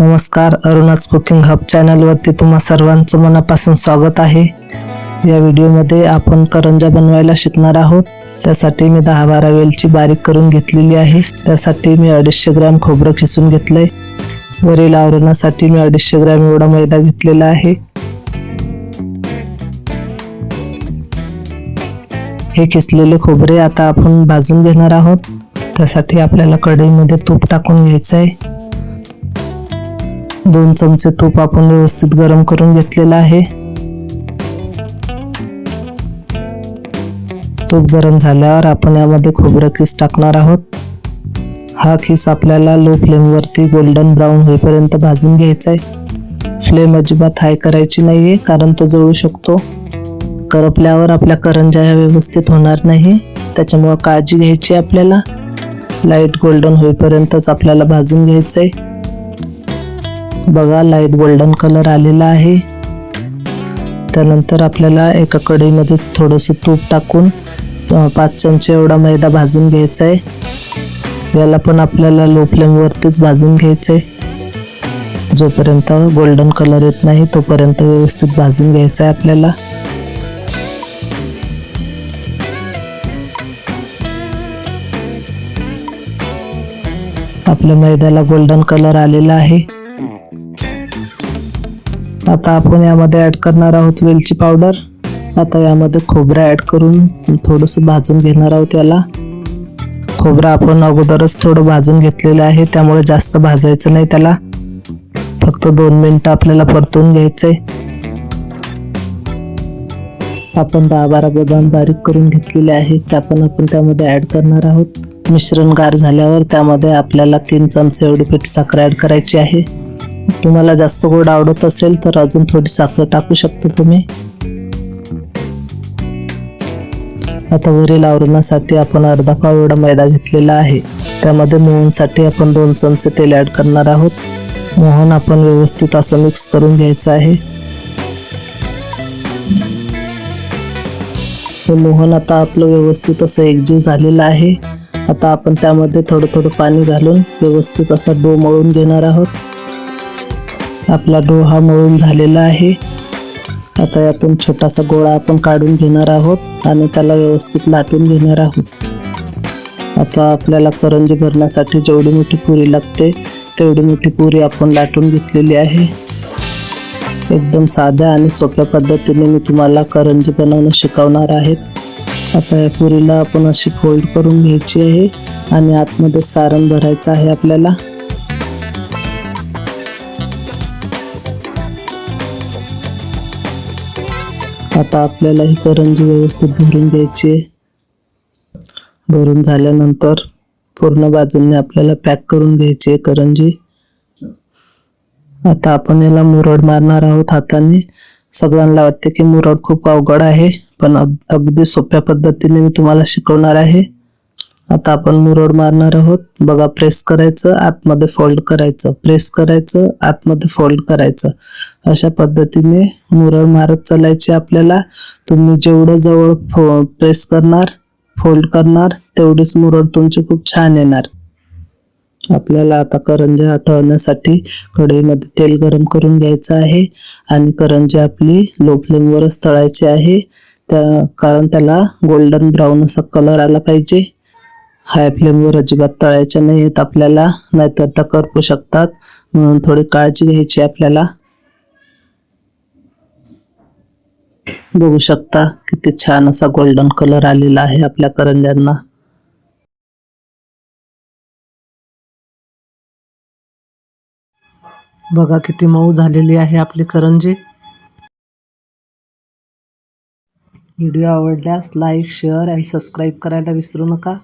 नमस्कार अरुणाच cooking hub चॅनलवरती तुम्हा सर्वांचं मनापासून स्वागत आहे. या व्हिडिओमध्ये आपण करंजा बनवायला शिकणार आहोत. त्यासाठी मी दहा बारा वेलची बारीक करून घेतलेली आहे. त्यासाठी मी अडीचशे ग्रॅम खोबरं खिसून घेतलंय. वरील आवरणासाठी मी अडीचशे ग्रॅम एवढा मैदा घेतलेला आहे. हे खिसलेले खोबरे आता आपण भाजून घेणार आहोत. त्यासाठी आपल्याला कढईमध्ये तूप टाकून घ्यायचं आहे दोन चमचे तूप आपण व्यवस्थित गरम करून घेतलेलं आहे. तूप गरम झाल्यावर आपण यामध्ये खोबरं खीस टाकणार आहोत. हा खीस आपल्याला लो फ्लेमवरती गोल्डन ब्राऊन होईपर्यंत भाजून घ्यायचा आहे फ्लेम अजिबात हाय करायची नाही आहे कारण तो जळू शकतो. करपल्यावर आपल्या करंजा ह्या व्यवस्थित होणार नाही. त्याच्यामुळं काळजी घ्यायची आपल्याला. लाइट गोल्डन होईपर्यंतच आपल्याला भाजून घ्यायचं आहे बघा लाइट गोल्डन कलर आलेला आहे. त्यानंतर आपल्याला एका कढईमध्ये थोडंसं तूप टाकून पाच चमचे एवढा मैदा भाजून घ्यायचा आहे. याला पण आपल्याला लो फ्लेमवरतीच भाजून घ्यायचं आहे. जोपर्यंत गोल्डन कलर येत नाही तोपर्यंत व्यवस्थित भाजून घ्यायचं आहे आपल्याला. आपल्या मैद्याला गोल्डन कलर आलेला आहे. आता आपण यामध्ये ॲड करणार आहोत वेलची पावडर आता यामध्ये खोबरं ॲड करून थोडंसं भाजून घेणार आहोत याला. खोबरं आपण अगोदरच थोडं भाजून घेतलेलं आहे त्यामुळे जास्त भाजायचं नाही त्याला. फक्त दोन मिनटं आपल्याला परतून घ्यायचंय. आपण दहा बारा बदाम बारीक करून घेतलेले आहेत त्या पण आपण त्यामध्ये ॲड करणार आहोत. मिश्रण गार झाल्यावर त्यामध्ये आपल्याला तीन चमचे एवढी पीठ साखर ॲड करायची आहे. तुम्हाला जास्त गोड आवडत असेल तर अजून थोडी साखर टाकू शकता तुम्ही. आता वरील आवरणासाठी आपण अर्धा पाव एवढा मैदा घेतलेला आहे. त्यामध्ये मोहनसाठी आपण दोन चमचे तेल ॲड करणार आहोत. मोहन आपण व्यवस्थित असं मिक्स करून घ्यायचं आहे. हे मोहन आता आपलं व्यवस्थित असं एकजीव झालेलं आहे. आता आपण त्यामध्ये थोडं थोडं पाणी घालून व्यवस्थित असा डो मळून घेणार आहोत. आपला डो हा मळून झालेला आहे. आता यातून छोटासा गोळा आपण काढून घेणार आहोत आणि त्याला व्यवस्थित लाटून घेणार आहोत. आता आपल्याला करंजी भरण्यासाठी जेवढी मोठी पुरी लागते तेवढी मोठी पुरी आपण लाटून घेतलेली आहे. एकदम साध्या आणि सोप्या पद्धतीने मी तुम्हाला करंजी बनवणं शिकवणार आहेत आता या पुरीला आपण अशी फोल्ड करून घ्यायची आहे आणि आतमध्ये सारण भरायचं आहे आपल्याला. आता आपल्याला ही करंजी व्यवस्थित भरून घ्यायची आहे. भरून झाल्यानंतर पूर्ण बाजूने आपल्याला पॅक करून घ्यायची आहे करंजी. आता आपण याला मुरड मारणार आहोत हाताने. सगळ्यांना वाटते की मुरड खूप अवघड आहे पण अग- अगदी सोप्या पद्धतीने मी तुम्हाला शिकवणार आहे. आता आपण मुरड मारणार आहोत. बघा प्रेस करायचं आतमध्ये फोल्ड करायचं. प्रेस करायचं आतमध्ये फोल्ड करायचं. अशा पद्धतीने मुरड मारत चालायची आपल्याला. तुम्ही जेवढं जवळ फो प्रेस करणार फोल्ड करणार तेवढीच मुरड तुमची खूप छान येणार. आपल्याला आता करंजा हाताळण्यासाठी कढईमध्ये तेल गरम करून घ्यायचं आहे आणि करंजी आपली लो फ्लेमवरच तळायची आहे. त्या कारण त्याला गोल्डन ब्राऊन असा कलर आला पाहिजे. हाय फ्लेमवर अजिबात तळायच्या नाही आहेत आपल्याला नाहीतर त्या करपू शकतात. म्हणून थोडी काळजी घ्यायची आपल्याला. बघू शकता किती छान असा गोल्डन कलर आलेला आहे आपल्या करंज्यांना. बघा किती मऊ झालेली आहे आपली करंजी. व्हिडिओ आवडल्यास लाईक शेअर अँड सबस्क्राईब करायला विसरू नका.